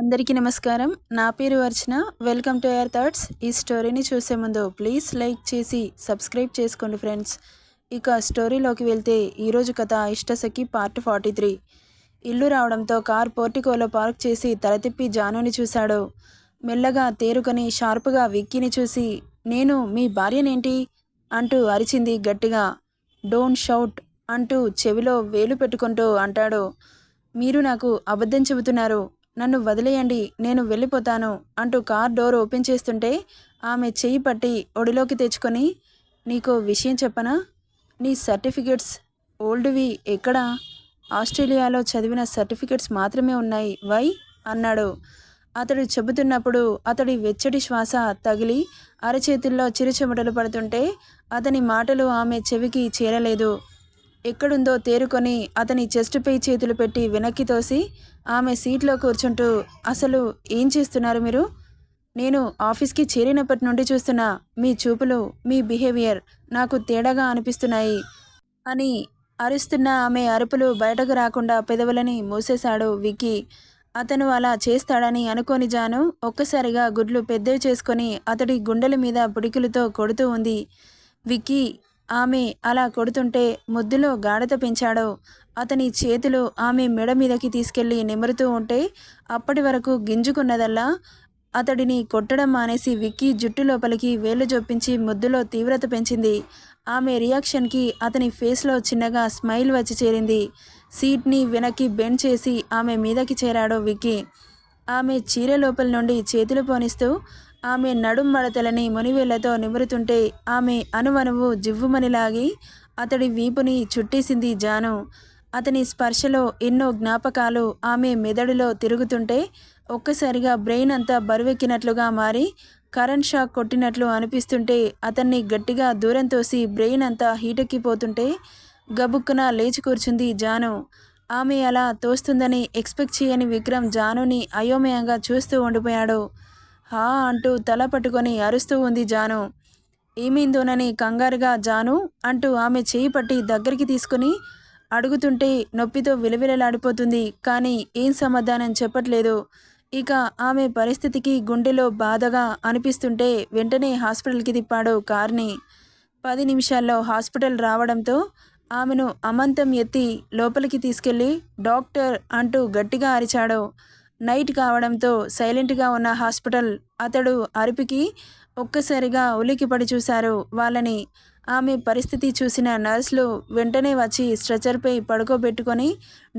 అందరికీ నమస్కారం. నా పేరు Archana. Welcome to air thoughts. ఈ స్టోరీని చూసే ముందు ప్లీజ్ లైక్ చేసి సబ్స్క్రైబ్ చేసుకోండి ఫ్రెండ్స్. ఇక స్టోరీలోకి వెళ్తే ఈరోజు కథ ఇష్టసఖి పార్ట్ ఫార్టీ త్రీ. ఇల్లు రావడంతో కార్ పోర్టికోలో పార్క్ చేసి తలతిప్పి జానుని చూశాడు. మెల్లగా తేరుకొని షార్ప్గా విక్కీని చూసి నేను మీ భార్యనేంటి? అంటూ అరిచింది గట్టిగా. డోంట్ షౌట్ అంటూ చెవిలో వేలు పెట్టుకుంటూ అంటాడు. మీరు నాకు అబద్ధం చెబుతున్నారు. నన్ను వదిలేయండి నేను వెళ్ళిపోతాను అంటూ కార్ డోర్ ఓపెన్ చేస్తుంటే ఆమె చెయ్యి పట్టి ఒడిలోకి తెచ్చుకొని నీకో విషయం చెప్పనా? నీ సర్టిఫికెట్స్ ఓల్డ్వి ఎక్కడా? ఆస్ట్రేలియాలో చదివిన సర్టిఫికెట్స్ మాత్రమే ఉన్నాయి వై? అన్నాడు. అతడు చెబుతున్నప్పుడు అతడి వెచ్చటి శ్వాస తగిలి అరచేతుల్లో చిరుచెమటలు పడుతుంటే అతని మాటలు ఆమె చెవికి చేరలేదు. ఎక్కడుందో తేరుకొని అతని చెస్టుపై చేతులు పెట్టి వెనక్కి తోసి ఆమె సీట్లో కూర్చుంటూ అసలు ఏం చేస్తున్నారు మీరు? నేను ఆఫీస్కి చేరినప్పటి నుండి చూస్తున్న మీ చూపులు మీ బిహేవియర్ నాకు తేడాగా అనిపిస్తున్నాయి అని అరుస్తున్న ఆమె అరుపులు బయటకు రాకుండా పెదవులని మూసేశాడు విక్కీ. అతను అలా చేస్తాడని అనుకోని జాను ఒక్కసారిగా గుడ్లు పెద్దవి చేసుకొని అతడి గుండెల మీద పుడికిలతో కొడుతూ ఉంది. విక్కీ ఆమె అలా కొడుతుంటే ముద్దులో గాఢత పెంచాడో. అతని చేతులు ఆమె మెడ మీదకి తీసుకెళ్ళి నిమురుతూ ఉంటే అప్పటి వరకు గింజుకున్నదల్లా అతడిని కొట్టడం మానేసి విక్కీ జుట్టు లోపలికి వేలు జొప్పించి ముద్దులో తీవ్రత పెంచింది. ఆమె రియాక్షన్కి అతని ఫేస్లో చిన్నగా స్మైల్ వచ్చి చేరింది. సీట్ని వెనక్కి బెండ్ చేసి ఆమె మీదకి చేరాడు విక్కీ. ఆమె చీర లోపల నుండి చేతులు పోనిస్తూ ఆమె నడుం మడతలని మునివేళ్ళతో నిమురుతుంటే ఆమె అనువనువు జివ్వుమనిలాగి అతడి వీపుని చుట్టేసింది జాను. అతని స్పర్శలో ఎన్నో జ్ఞాపకాలు ఆమె మెదడులో తిరుగుతుంటే ఒక్కసారిగా బ్రెయిన్ అంతా బరువెక్కినట్లుగా మారి కరెంట్ షాక్ కొట్టినట్లు అనిపిస్తుంటే అతన్ని గట్టిగా దూరం తోసి బ్రెయిన్ అంతా హీటెక్కిపోతుంటే గబుక్కున లేచి కూర్చుంది జాను. ఆమె అలా తోస్తుందని ఎక్స్పెక్ట్ చేయని విక్రమ్ జానుని అయోమయంగా చూస్తూ ఉండిపోయాడు. హా అంటూ తల పట్టుకొని అరుస్తూ ఉంది జాను. ఏమైందోనని కంగారుగా జాను అంటూ ఆమె చేయి పట్టి దగ్గరికి తీసుకుని అడుగుతుంటే నొప్పితో విలవిలలాడిపోతుంది కానీ ఏం సమాధానం చెప్పట్లేదు. ఇక ఆమె పరిస్థితికి గుండెలో బాధగా అనిపిస్తుంటే వెంటనే హాస్పిటల్కి తిప్పాడు కార్ని. పది నిమిషాల్లో హాస్పిటల్ రావడంతో ఆమెను అమంతం ఎత్తి లోపలికి తీసుకెళ్ళి డాక్టర్ అంటూ గట్టిగా అరిచాడు. నైట్ కావడంతో సైలెంట్గా ఉన్న హాస్పిటల్ అతడు అరుపుకి ఒక్కసారిగా ఉలికిపడి చూశారు. వాళ్ళని ఆమె పరిస్థితి చూసిన నర్సులు వెంటనే వచ్చి స్ట్రెచర్పై పడుకోబెట్టుకొని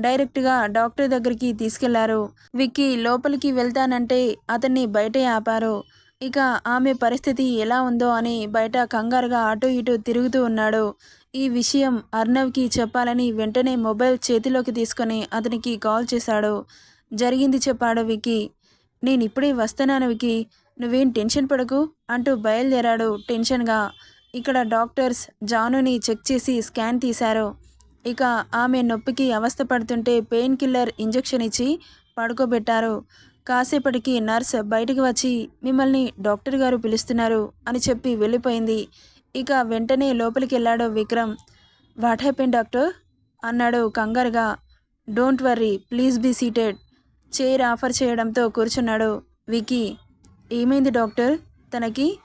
డైరెక్ట్గా డాక్టర్ దగ్గరికి తీసుకెళ్ళారు. విక్కీ లోపలికి వెళ్తానంటే అతన్ని బయటే ఆపారు. ఇక ఆమె పరిస్థితి ఎలా ఉందో అని బయట కంగారుగా అటు ఇటు తిరుగుతూ ఉన్నాడు. ఈ విషయం అర్ణవ్కి చెప్పాలని వెంటనే మొబైల్ చేతిలోకి తీసుకొని అతనికి కాల్ చేశాడు. జరిగింది చెప్పాడు వికి నేను ఇప్పుడే వస్తున్నాను వికి నువ్వేం టెన్షన్ పడకు అంటూ బయలుదేరాడు టెన్షన్గా. ఇక్కడ డాక్టర్స్ జానుని చెక్ చేసి స్కాన్ తీశారు. ఇక ఆమె నొప్పికి అవస్థ పడుతుంటే పెయిన్ కిల్లర్ ఇంజెక్షన్ ఇచ్చి పడుకోబెట్టారు. కాసేపటికి నర్స్ బయటికి వచ్చి మిమ్మల్ని డాక్టర్ గారు పిలుస్తున్నారు అని చెప్పి వెళ్ళిపోయింది. ఇక వెంటనే లోపలికి వెళ్ళాడు విక్రమ్. What happen doctor? అన్నాడు కంగారుగా. Don't worry please be seated chair offer చేయడంతో కూర్చున్నాడు వికీ ఏమైంది డాక్టర్? తనకి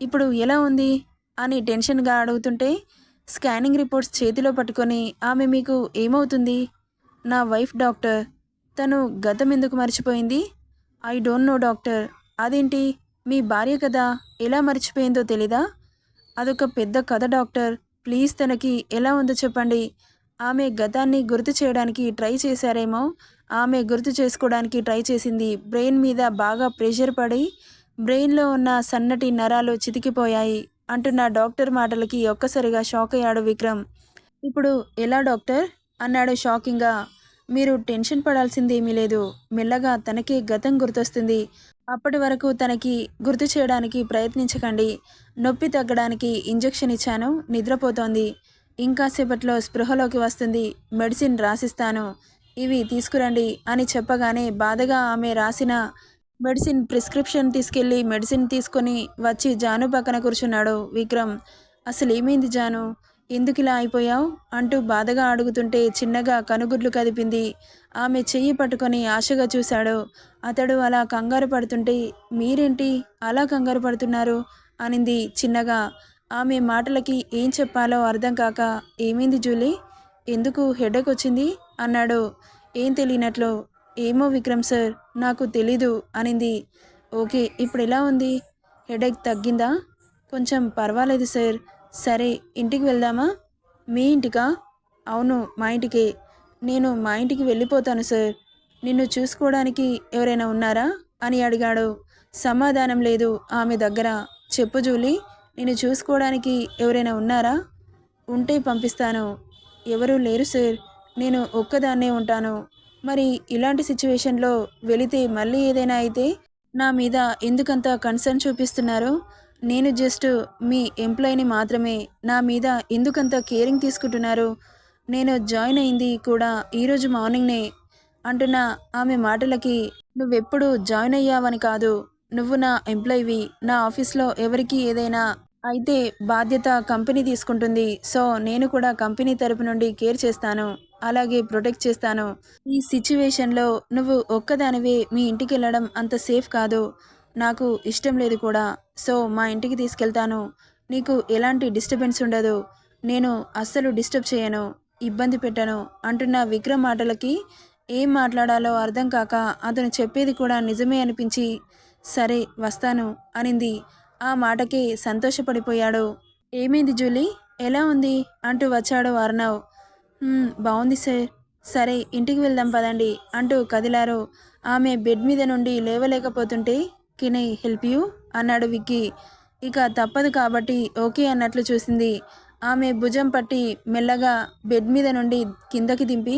ఇప్పుడు ఎలా ఉంది? అని టెన్షన్గా అడుగుతుంటే స్కానింగ్ రిపోర్ట్స్ చేతిలో పట్టుకొని ఆమె మీకు ఏమవుతుంది? నా వైఫ్ డాక్టర్. తను గతం ఎందుకు మర్చిపోయింది? I don't know doctor. అదేంటి? మీ భార్య కదా ఎలా మర్చిపోయిందో తెలీదా? అదొక పెద్ద కథ డాక్టర్. ప్లీజ్ తనకి ఎలా ఉందో చెప్పండి. ఆమె గతాన్ని గుర్తు చేయడానికి ట్రై చేశారేమో. ఆమె గుర్తు చేసుకోవడానికి ట్రై చేసింది. బ్రెయిన్ మీద బాగా ప్రెషర్ పడి బ్రెయిన్లో ఉన్న సన్నటి నరాలు చితికిపోయాయి అంటున్న డాక్టర్ మాటలకి ఒక్కసారిగా షాక్ అయ్యాడు విక్రమ్. ఇప్పుడు ఎలా డాక్టర్? అన్నాడు షాకింగ్గా. మీరు టెన్షన్ పడాల్సిందేమీ లేదు. మెల్లగా తనకే గతం గుర్తొస్తుంది. అప్పటి వరకు తనకి గుర్తు చేయడానికి ప్రయత్నించకండి. నొప్పి తగ్గడానికి ఇంజెక్షన్ ఇచ్చాను. నిద్రపోతోంది. ఇంకాసేపట్లో స్పృహలోకి వస్తుంది మెడిసిన్ రాసిస్తాను ఇవి తీసుకురండి అని చెప్పగానే బాధగా ఆమె రాసిన మెడిసిన్ ప్రిస్క్రిప్షన్ తీసుకెళ్ళి మెడిసిన్ తీసుకొని వచ్చి జాను పక్కన కూర్చున్నాడు విక్రమ్. అసలు ఏమైంది జాను? ఎందుకు ఇలా అయిపోయావు? అంటూ బాధగా అడుగుతుంటే చిన్నగా కనుగుడ్లు కదిపింది. ఆమె చెయ్యి పట్టుకొని ఆశగా చూశాడు. అతడు అలా కంగారు పడుతుంటే మీరేంటి అలా కంగారు పడుతున్నారు? అనింది చిన్నగా. ఆమె మాటలకి ఏం చెప్పాలో అర్థం కాక ఏమైంది జూలీ? ఎందుకు హెడేక్ వచ్చింది? అన్నాడు. ఏం తెలియనట్లు ఏమో విక్రమ్ సార్ నాకు తెలీదు అనింది. ఓకే ఇప్పుడు ఎలా ఉంది? హెడేక్ తగ్గిందా? కొంచెం పర్వాలేదు సార్. సరే ఇంటికి వెళ్దామా? మీ ఇంటికా? అవును మా ఇంటికే. నేను మా ఇంటికి వెళ్ళిపోతాను సార్. నిన్ను చూసుకోవడానికి ఎవరైనా ఉన్నారా? అని అడిగాడు. సమాధానం లేదు ఆమె దగ్గర. చెప్పు జూలీ. నేను చూసుకోవడానికి ఎవరైనా ఉన్నారా? ఉంటే పంపిస్తాను. ఎవరూ లేరు సార్. నేను ఒక్కదాన్నే ఉంటాను. మరి ఇలాంటి సిచ్యువేషన్లో వెళితే మళ్ళీ ఏదైనా అయితే నా మీద ఎందుకంత కన్సర్న్ చూపిస్తున్నారు? నేను జస్ట్ మీ ఎంప్లాయీని మాత్రమే. నా మీద ఎందుకంత కేరింగ్ తీసుకుంటున్నారు? నేను జాయిన్ అయింది కూడా ఈరోజు మార్నింగ్నే. అంటున్న ఆమె మాటలకి నువ్వెప్పుడు జాయిన్ అయ్యావని కాదు. నువ్వు నా ఎంప్లాయీవి. నా ఆఫీస్లో ఎవరికి ఏదైనా అయితే బాధ్యత కంపెనీ తీసుకుంటుంది. సో నేను కూడా కంపెనీ తరపు నుండి కేర్ చేస్తాను. అలాగే ప్రొటెక్ట్ చేస్తాను. ఈ సిచ్యువేషన్లో నువ్వు ఒక్కదానివే మీ ఇంటికి వెళ్ళడం అంత సేఫ్ కాదు. నాకు ఇష్టం లేదు కూడా. సో మా ఇంటికి తీసుకెళ్తాను. నీకు ఎలాంటి డిస్టర్బెన్స్ ఉండదు. నేను అస్సలు డిస్టర్బ్ చేయను. ఇబ్బంది పెట్టను. అంటున్న విక్రమ్ మాటలకి ఏం మాట్లాడాలో అర్థం కాక అతను చెప్పేది కూడా నిజమే అనిపించి సరే వస్తాను అనింది. ఆ మాటకి సంతోషపడిపోయాడు. ఏమైంది జూలీ? ఎలా ఉంది? అంటూ వచ్చాడు అర్ణవ్. బాగుంది సార్. సరే ఇంటికి వెళ్దాం పదండి అంటూ కదిలారు. ఆమె బెడ్ మీద నుండి లేవలేకపోతుంటే కినై ఐ హెల్ప్ యూ? అన్నాడు విక్కీ. ఇక తప్పదు కాబట్టి ఓకే అన్నట్లు చూసింది. ఆమె భుజం పట్టి మెల్లగా బెడ్ మీద నుండి కిందకి దింపి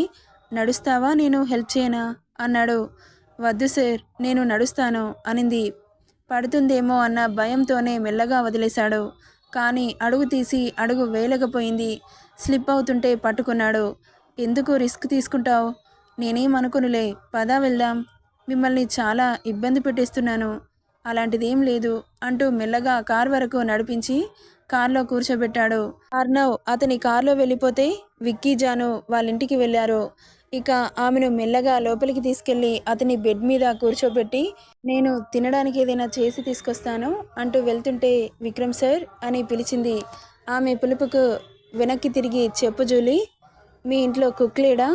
నడుస్తావా నేను హెల్ప్ చేయనా? అన్నాడు. వద్దు సార్ నేను నడుస్తాను అనింది. పడుతుందేమో అన్న భయంతోనే మెల్లగా వదిలేశాడు. కానీ అడుగు తీసి అడుగు వేయలేకపోయింది. స్లిప్ అవుతుంటే పట్టుకున్నాడు. ఎందుకు రిస్క్ తీసుకుంటావు? నేనేం అనుకునులే. పదా వెళ్దాం. మిమ్మల్ని చాలా ఇబ్బంది పెట్టేస్తున్నాను. అలాంటిదేం లేదు అంటూ మెల్లగా కార్ వరకు నడిపించి కార్లో కూర్చోబెట్టాడు. అర్ణవ్ అతని కార్లో వెళ్ళిపోతే విక్కీ జాను వాళ్ళ ఇంటికి వెళ్ళారు. ఇక ఆమెను మెల్లగా లోపలికి తీసుకెళ్ళి అతని బెడ్ మీద కూర్చోబెట్టి నేను తినడానికి ఏదైనా చేసి తీసుకొస్తాను అంటూ వెళ్తుంటే విక్రమ్ సార్ అని పిలిచింది. ఆమె పిలుపుకు వెనక్కి తిరిగి చెప్పు జూలి మీ ఇంట్లో కుక్ లేడా?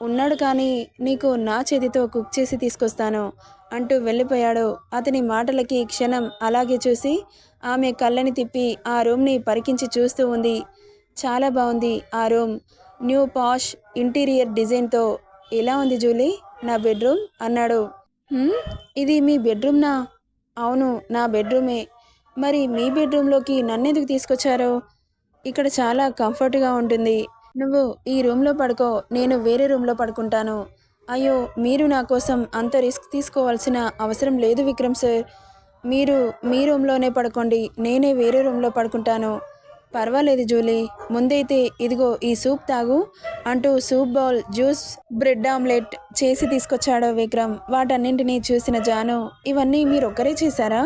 ఉన్నాడు కానీ నీకు నా చేతితో కుక్ చేసి తీసుకొస్తాను అంటూ వెళ్ళిపోయాడు. అతని మాటలకి క్షణం అలాగే చూసి ఆమె కళ్ళని తిప్పి ఆ రూమ్ని పరికించి చూస్తూ ఉంది. చాలా బాగుంది ఆ రూమ్. న్యూ పాష్ ఇంటీరియర్ డిజైన్తో ఎలా ఉంది జూలీ? నా బెడ్రూమ్? అన్నాడు. ఇది మీ బెడ్రూమ్నా? అవును నా బెడ్రూమే. మరి మీ బెడ్రూమ్లోకి నన్నెందుకు తీసుకొచ్చారు? ఇక్కడ చాలా కంఫర్ట్గా ఉంటుంది. నువ్వు ఈ రూమ్లో పడుకో నేను వేరే రూమ్లో పడుకుంటాను. అయ్యో మీరు నా కోసం అంత రిస్క్ తీసుకోవాల్సిన అవసరం లేదు విక్రమ్ సార్. మీరు మీ రూమ్లోనే పడుకోండి నేనే వేరే రూమ్లో పడుకుంటాను. పర్వాలేదు జూలీ. ముందైతే ఇదిగో ఈ సూప్ తాగు అంటూ soup bowl juice bread omelette చేసి తీసుకొచ్చాడో విక్రమ్. వాటన్నింటినీ చూసిన జాను ఇవన్నీ మీరు ఒక్కరే చేశారా?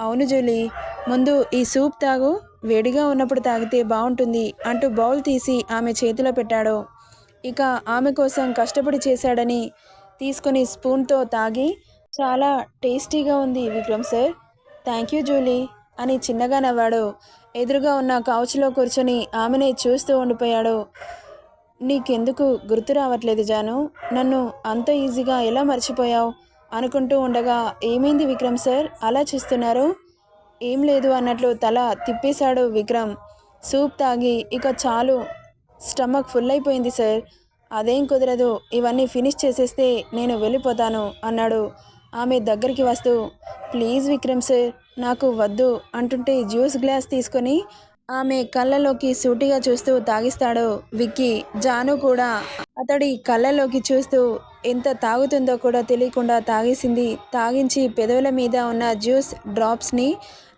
అవును జూలీ. ముందు ఈ సూప్ తాగు వేడిగా ఉన్నప్పుడు తాగితే బాగుంటుంది అంటూ బౌల్ తీసి ఆమె చేతిలో పెట్టాడు. ఇక ఆమె కోసం కష్టపడి చేశాడని తీసుకొని స్పూన్తో తాగి చాలా టేస్టీగా ఉంది Vikram sir. Thank you Julie అని చిన్నగా నవ్వాడు. ఎదురుగా ఉన్న కౌచ్లో కూర్చొని ఆమెనే చూస్తూ ఉండిపోయాడు. నీకెందుకు గుర్తు రావట్లేదు జాను. నన్ను అంత ఈజీగా ఎలా మర్చిపోయావు? అనుకుంటూ ఉండగా ఏమైంది విక్రమ్ సార్? అలా చూస్తున్నారు? ఏం లేదు అన్నట్లు తల తిప్పేశాడు విక్రమ్. సూప్ తాగి ఇక చాలు. స్టమక్ ఫుల్ అయిపోయింది సార్. అదేం కుదరదు. ఇవన్నీ ఫినిష్ చేసేస్తే నేను వెళ్ళిపోతాను అన్నాడు. ఆమె దగ్గరికి వస్తూ ప్లీజ్ విక్రమ్ సార్ నాకు వద్దు అంటుంటే జ్యూస్ గ్లాస్ తీసుకొని ఆమె కళ్ళలోకి సూటిగా చూస్తూ తాగిస్తాడు విక్కీ. జాను కూడా అతడి కళ్ళలోకి చూస్తూ ఎంత తాగుతుందో కూడా తెలియకుండా తాగేసింది. తాగించి పెదవుల మీద ఉన్న జ్యూస్ డ్రాప్స్ని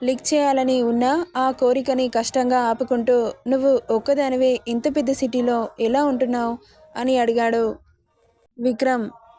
లిక్ చేయాలని ఉన్న ఆ కోరికని కష్టంగా ఆపుకుంటూ నువ్వు ఒక్కదానివే ఇంత పెద్ద సిటీలో ఎలా ఉంటున్నావు? అని అడిగాడు విక్రమ్.